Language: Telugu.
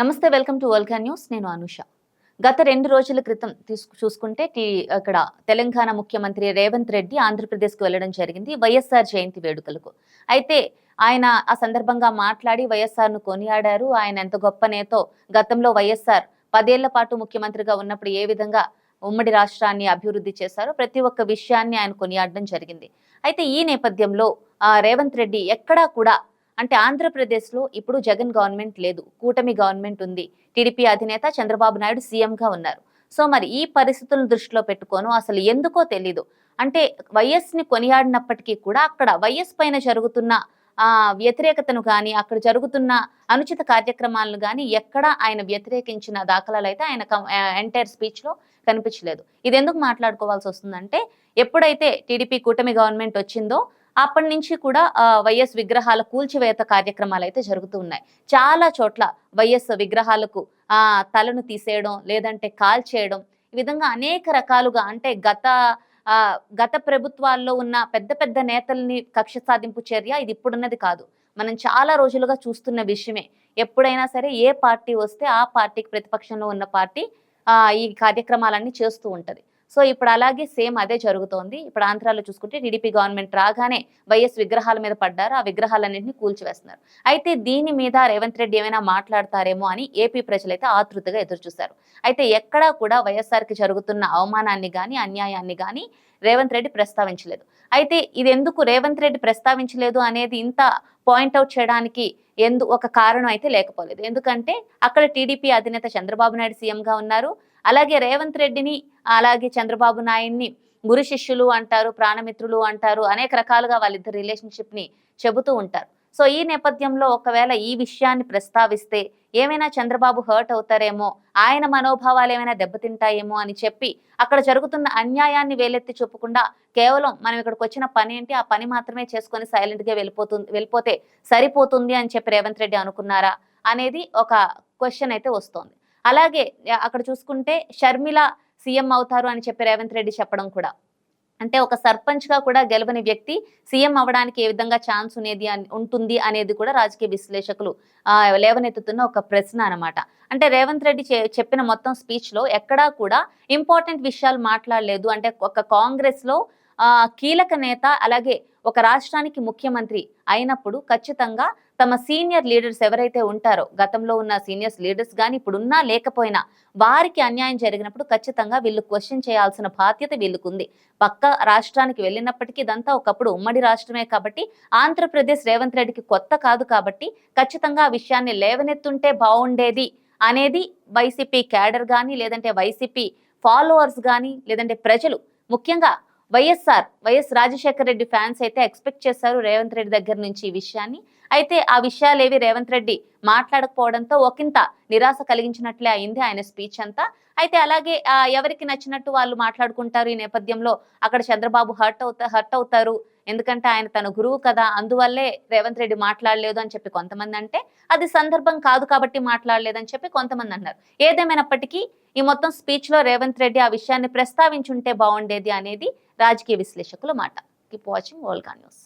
నమస్తే వెల్కమ్ టు వల్గా న్యూస్. నేను అనుష. గత రెండు రోజుల క్రితం తీసుకు చూసుకుంటే టీ- అక్కడ తెలంగాణ ముఖ్యమంత్రి రేవంత్ రెడ్డి ఆంధ్రప్రదేశ్కు వెళ్ళడం జరిగింది వైఎస్ఆర్ జయంతి వేడుకలకు. అయితే ఆయన ఆ సందర్భంగా మాట్లాడి వైఎస్ఆర్ను కొనియాడారు. ఆయన ఎంత గొప్ప నేతో గతంలో వైఎస్ఆర్ పదేళ్ళ పాటు ముఖ్యమంత్రిగా ఉన్నప్పుడు ఏ విధంగా ఉమ్మడి రాష్ట్రాన్ని అభివృద్ధి చేశారో ప్రతి ఒక్క విషయాన్ని ఆయన కొనియాడడం జరిగింది. అయితే ఈ నేపథ్యంలో ఆ రేవంత్ రెడ్డి ఎక్కడా కూడా అంటే ఆంధ్రప్రదేశ్లో ఇప్పుడు జగన్ గవర్నమెంట్ లేదు. కూటమి గవర్నమెంట్ ఉంది. టీడీపీ అధినేత చంద్రబాబు నాయుడు సీఎంగా ఉన్నారు. సో మరి ఈ పరిస్థితులను దృష్టిలో పెట్టుకోను అసలు ఎందుకో తెలీదు. అంటే వైఎస్ని కొనియాడినప్పటికీ కూడా అక్కడ వైఎస్ పైన జరుగుతున్న వ్యతిరేకతను కానీ అక్కడ జరుగుతున్న అనుచిత కార్యక్రమాలను కానీ ఎక్కడ ఆయన వ్యతిరేకించిన దాఖలాలు అయితే ఆయన ఎంటైర్ స్పీచ్లో కనిపించలేదు. ఇది ఎందుకు మాట్లాడుకోవాల్సి వస్తుందంటే ఎప్పుడైతే టీడీపీ కూటమి గవర్నమెంట్ వచ్చిందో అప్పటి నుంచి కూడా వైఎస్ విగ్రహాల కూల్చివేత కార్యక్రమాలు అయితే జరుగుతూ ఉన్నాయి. చాలా చోట్ల వైఎస్ విగ్రహాలకు ఆ తలను తీసేయడం లేదంటే కాల్చేయడం ఈ విధంగా అనేక రకాలుగా అంటే గత గత ప్రభుత్వాల్లో ఉన్న పెద్ద పెద్ద నేతల్ని కక్ష సాధింపు చర్య ఇది ఇప్పుడున్నది కాదు. మనం చాలా రోజులుగా చూస్తున్న విషయమే. ఎప్పుడైనా సరే ఏ పార్టీ వస్తే ఆ పార్టీకి ప్రతిపక్షంలో ఉన్న పార్టీ ఈ కార్యక్రమాలన్నీ చేస్తూ ఉంటుంది. సో ఇప్పుడు అలాగే సేమ్ అదే జరుగుతోంది. ఇప్పుడు ఆంధ్రాలో చూసుకుంటే టీడీపీ గవర్నమెంట్ రాగానే వైఎస్ విగ్రహాల మీద పడ్డారు. ఆ విగ్రహాలన్నింటినీ కూల్చివేస్తున్నారు. అయితే దీని మీద రేవంత్ రెడ్డి ఏమైనా మాట్లాడతారేమో అని ఏపీ ప్రజలైతే ఆతృతగా ఎదురుచూశారు. అయితే ఎక్కడా కూడా వైఎస్ఆర్కి జరుగుతున్న అవమానాన్ని కానీ అన్యాయాన్ని కానీ రేవంత్ రెడ్డి ప్రస్తావించలేదు. అయితే ఇది ఎందుకు రేవంత్ రెడ్డి ప్రస్తావించలేదు అనేది ఇంత పాయింట్అవుట్ చేయడానికి ఎందు ఒక కారణం అయితే లేకపోలేదు. ఎందుకంటే అక్కడ టీడీపీ అధినేత చంద్రబాబు నాయుడు సీఎంగా ఉన్నారు. అలాగే రేవంత్ రెడ్డిని అలాగే చంద్రబాబు నాయుడిని గురు శిష్యులు అంటారు ప్రాణమిత్రులు అంటారు అనేక రకాలుగా వాళ్ళిద్దరు రిలేషన్షిప్ని చెబుతూ ఉంటారు. సో ఈ నేపథ్యంలో ఒకవేళ ఈ విషయాన్ని ప్రస్తావిస్తే ఏమైనా చంద్రబాబు హర్ట్ అవుతారేమో ఆయన మనోభావాలు ఏమైనా దెబ్బతింటాయేమో అని చెప్పి అక్కడ జరుగుతున్న అన్యాయాన్ని వేలెత్తి చూపకుండా కేవలం మనం ఇక్కడికి వచ్చిన పని ఏంటి ఆ పని మాత్రమే చేసుకొని సైలెంట్గా వెళ్ళిపోతుంది వెళ్ళిపోతే సరిపోతుంది అని చెప్పి రేవంత్ రెడ్డి అనుకున్నారా అనేది ఒక క్వశ్చన్ అయితే వస్తోంది. అలాగే అక్కడ చూసుకుంటే షర్మిల సీఎం అవుతారు అని చెప్పి రేవంత్ రెడ్డి చెప్పడం కూడా. అంటే ఒక సర్పంచ్గా కూడా గెలవని వ్యక్తి సీఎం అవడానికి ఏ విధంగా ఛాన్స్ అనేది ఉంటుంది అనేది కూడా రాజకీయ విశ్లేషకులు లేవనెత్తుతున్న ఒక ప్రశ్న అనమాట అంటే రేవంత్ రెడ్డి చె- చెప్పిన మొత్తం స్పీచ్లో ఎక్కడా కూడా ఇంపార్టెంట్ విషయాలు మాట్లాడలేదు. అంటే ఒక కాంగ్రెస్లో కీలక నేత అలాగే ఒక రాష్ట్రానికి ముఖ్యమంత్రి అయినప్పుడు ఖచ్చితంగా తమ సీనియర్ లీడర్స్ ఎవరైతే ఉంటారో గతంలో ఉన్న సీనియర్స్ లీడర్స్ కానీ ఇప్పుడున్నా లేకపోయినా వారికి అన్యాయం జరిగినప్పుడు ఖచ్చితంగా వీళ్ళు క్వశ్చన్ చేయాల్సిన బాధ్యత వీళ్ళకుంది. పక్క రాష్ట్రానికి వెళ్ళినప్పటికీ ఇదంతా ఒకప్పుడు ఉమ్మడి రాష్ట్రమే కాబట్టి ఆంధ్రప్రదేశ్ రేవంత్ రెడ్డికి కొత్త కాదు కాబట్టి ఖచ్చితంగా ఆ విషయాన్ని లేవనెత్తుంటే బాగుండేది అనేది వైసీపీ క్యాడర్ కానీ లేదంటే వైసీపీ ఫాలోవర్స్ కానీ లేదంటే ప్రజలు ముఖ్యంగా YSR YS Rajasekhara Reddy fans అయితే ఎక్స్పెక్ట్ చేశారు రేవంత్ రెడ్డి దగ్గర నుంచి ఈ విషయాన్ని. అయితే ఆ విషయాలేవి రేవంత్ రెడ్డి మాట్లాడకపోవడంతో ఒకంత నిరాశ కలిగించినట్లే అయింది ఆయన స్పీచ్ అంతా. అయితే అలాగే ఎవరికి నచ్చినట్టు వాళ్ళు మాట్లాడుకుంటారు ఈ నేపథ్యంలో? అక్కడ చంద్రబాబు హర్ట్ అవుతా హర్ట్ అవుతారు. ఎందుకంటే ఆయన తన గురువు కదా అందువల్లే రేవంత్ రెడ్డి మాట్లాడలేదు అని చెప్పి కొంతమంది అంటే అది సందర్భం కాదు కాబట్టి మాట్లాడలేదని చెప్పి కొంతమంది అన్నారు. ఏదేమైనప్పటికీ ఈ మొత్తం స్పీచ్లో రేవంత్ రెడ్డి ఆ విషయాన్ని ప్రస్తావించుంటే బాగుండేది అనేది రాజకీయ విశ్లేషకుల మాట. Keep watching Volga news.